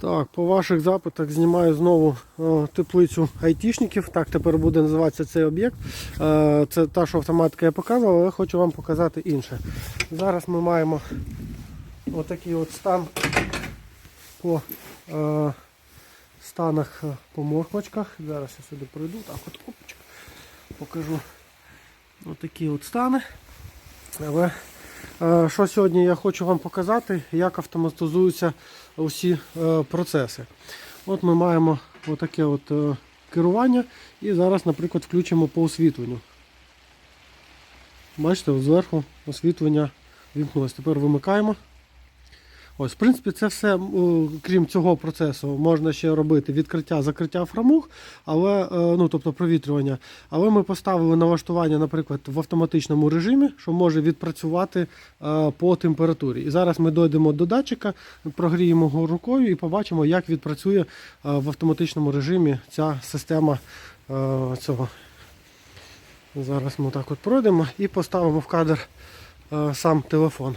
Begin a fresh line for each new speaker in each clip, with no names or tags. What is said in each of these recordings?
Так, по ваших запитах знімаю знову е, теплицю айтішників. Так тепер буде називатися цей об'єкт. Е, це та, що автоматика я показував, але хочу вам показати інше. Зараз ми маємо отакий от стан по е, станах по морквочках. Зараз я сюди пройду, так от опачка, покажу отакі от стани. Але що сьогодні я хочу вам показати, як автоматизуються усі е, процеси. От ми маємо отаке от е, керування і зараз, наприклад, включимо по освітленню. Бачите, зверху освітлення вімкнулося. Тепер вимикаємо. Ось, в принципі, це все, крім цього процесу, можна ще робити відкриття, закриття фрамуг, але, е, ну, тобто провітрювання. Але ми поставили налаштування, наприклад, в автоматичному режимі, що може відпрацювати е, по температурі. І зараз ми дійдемо до датчика, прогріємо його рукою і побачимо, як відпрацює е, в автоматичному режимі ця система цього. Зараз ми так от пройдемо і поставимо в кадр сам телефон.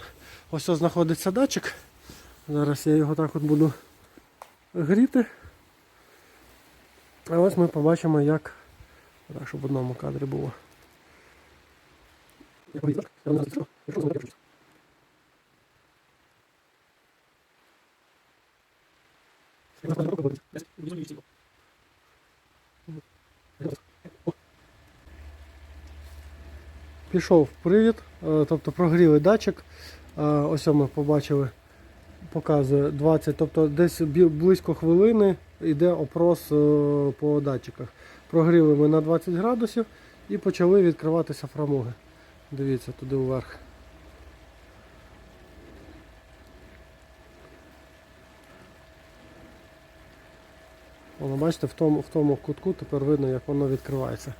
Ось ось знаходиться датчик. Зараз я його так от буду гріти. А ось ми побачимо, як. Так, щоб в одному кадрі було. Пішов привід, е, тобто прогріли датчик. Е, Ось ми побачили, показує 20, тобто десь близько хвилини йде опрос е, по датчиках. Прогріли ми на 20 градусів і почали відкриватися фрамуги. Дивіться туди вверх. Воно, бачите, в тому, в тому кутку тепер видно, як воно відкривається.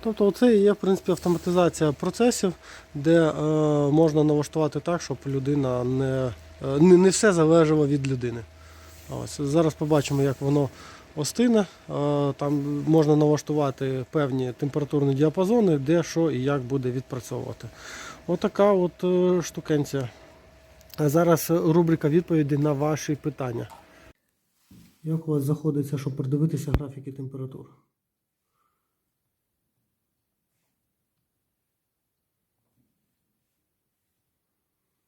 Тобто це і є в принципі автоматизація процесів, де е, можна налаштувати так, щоб людина не, не, не все залежало від людини. Ось, зараз побачимо, як воно остине. Е, там можна налаштувати певні температурні діапазони, де що і як буде відпрацьовувати. Отака от е, штукенція. Зараз рубрика відповіді на ваші питання. Як у вас заходиться, щоб придивитися графіки температур?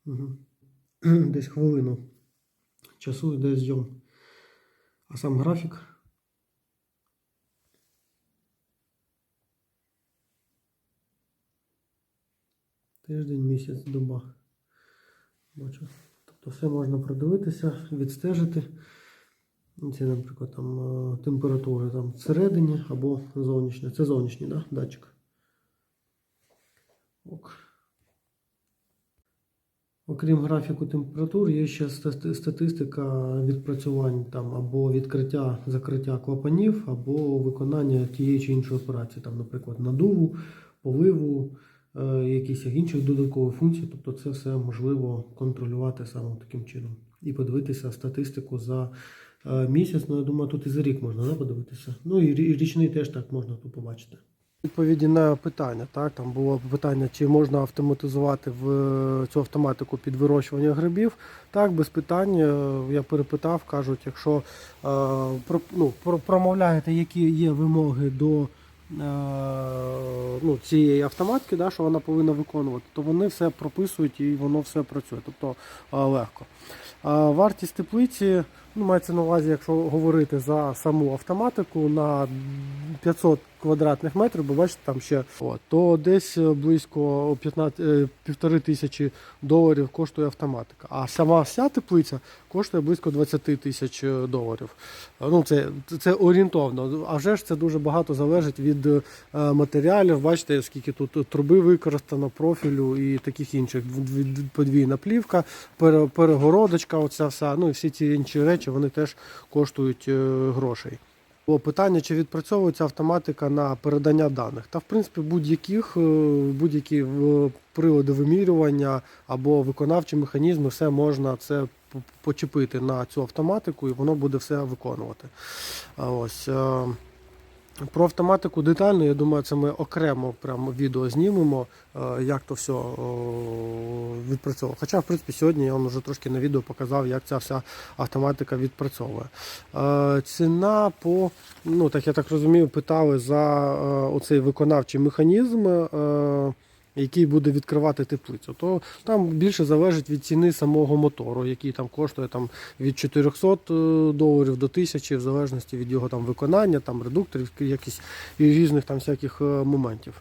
Угу. Десь хвилину часу йде зйом. А сам графік. Тиждень, місяць, доба. Бачу. Тобто все можна продивитися, відстежити. Це, наприклад, там е, температура там всередині або зовнішня. Це зовнішній да? датчик. Ок. Окрім графіку температур, є ще стати- статистика відпрацювань там або відкриття, закриття клапанів, або виконання тієї чи іншої операції, там, наприклад, надуву, поливу, е, якісь інших додаткових функцій. Тобто це все можливо контролювати саме таким чином. І подивитися статистику за е, місяць. Ну, я думаю, тут і за рік можна да, подивитися. Ну і річний теж так можна тут побачити. Відповіді на питання. Так, там було питання, чи можна автоматизувати в цю автоматику під вирощування грибів. Так, без питань. Е, Я перепитав, кажуть, якщо е, ну, про- промовляєте, які є вимоги до е, ну, цієї автоматки, да, що вона повинна виконувати, то вони все прописують і воно все працює. Тобто легко. Вартість теплиці, ну, мається на увазі, якщо говорити за саму автоматику на 500 квадратних метрів, бо бачите, там ще от, то десь близько 15, е, півтори тисячі доларів коштує автоматика. А сама вся теплиця коштує близько 20 тисяч е, доларів. Е, Ну, це, це орієнтовно. А вже ж це дуже багато залежить від е, матеріалів. Бачите, скільки тут труби використано, профілю і таких інших. Дв- дв- Подвійна плівка, перегородочка, оця вся, ну і всі ці інші речі вони теж коштують е, грошей. Було питання, чи відпрацьовується автоматика на передання даних. Та в принципі будь-яких е, будь-які приводи прилади вимірювання або виконавчі механізми, все можна це почепити на цю автоматику, і воно буде все виконувати. Ось. Про автоматику детально, я думаю, це ми окремо прямо відео знімемо, е, як то все відпрацьовує. Хоча, в принципі, сьогодні я вам вже трошки на відео показав, як ця вся автоматика відпрацьовує. Е, Ціна по, ну так я так розумію, питали за е, оцей виконавчий механізм. Який буде відкривати теплицю, то там більше залежить від ціни самого мотору, який там коштує там від 400 е, доларів до 1000, в залежності від його там виконання, там редукторів, якісь і різних там всяких е, моментів.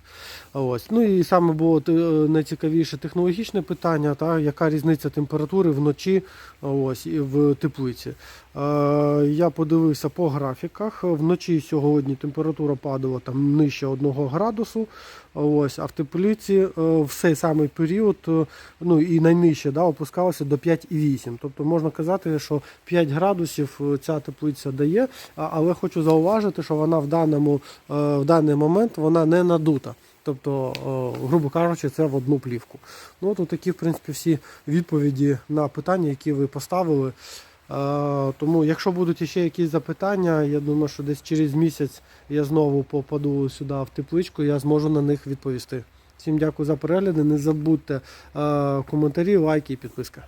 Ось. Ну і саме було е, найцікавіше технологічне питання, та, яка різниця температури вночі ось, і в теплиці. Я подивився по графіках. Вночі сьогодні температура падала там нижче 1 градусу. Ось, а в теплиці е, в цей самий період, е, ну і найнижче да, опускалося до 5,8. Тобто можна казати, що 5 градусів е, ця теплиця дає, але хочу зауважити, що вона в даному в даний момент вона не надута. Тобто, грубо кажучи, це в одну плівку. Ну, от такі, в принципі, всі відповіді на питання, які ви поставили. Тому, якщо будуть ще якісь запитання, я думаю, що десь через місяць я знову попаду сюди в тепличку, я зможу на них відповісти. Всім дякую за перегляди. Не забудьте коментарі, лайки і підписка.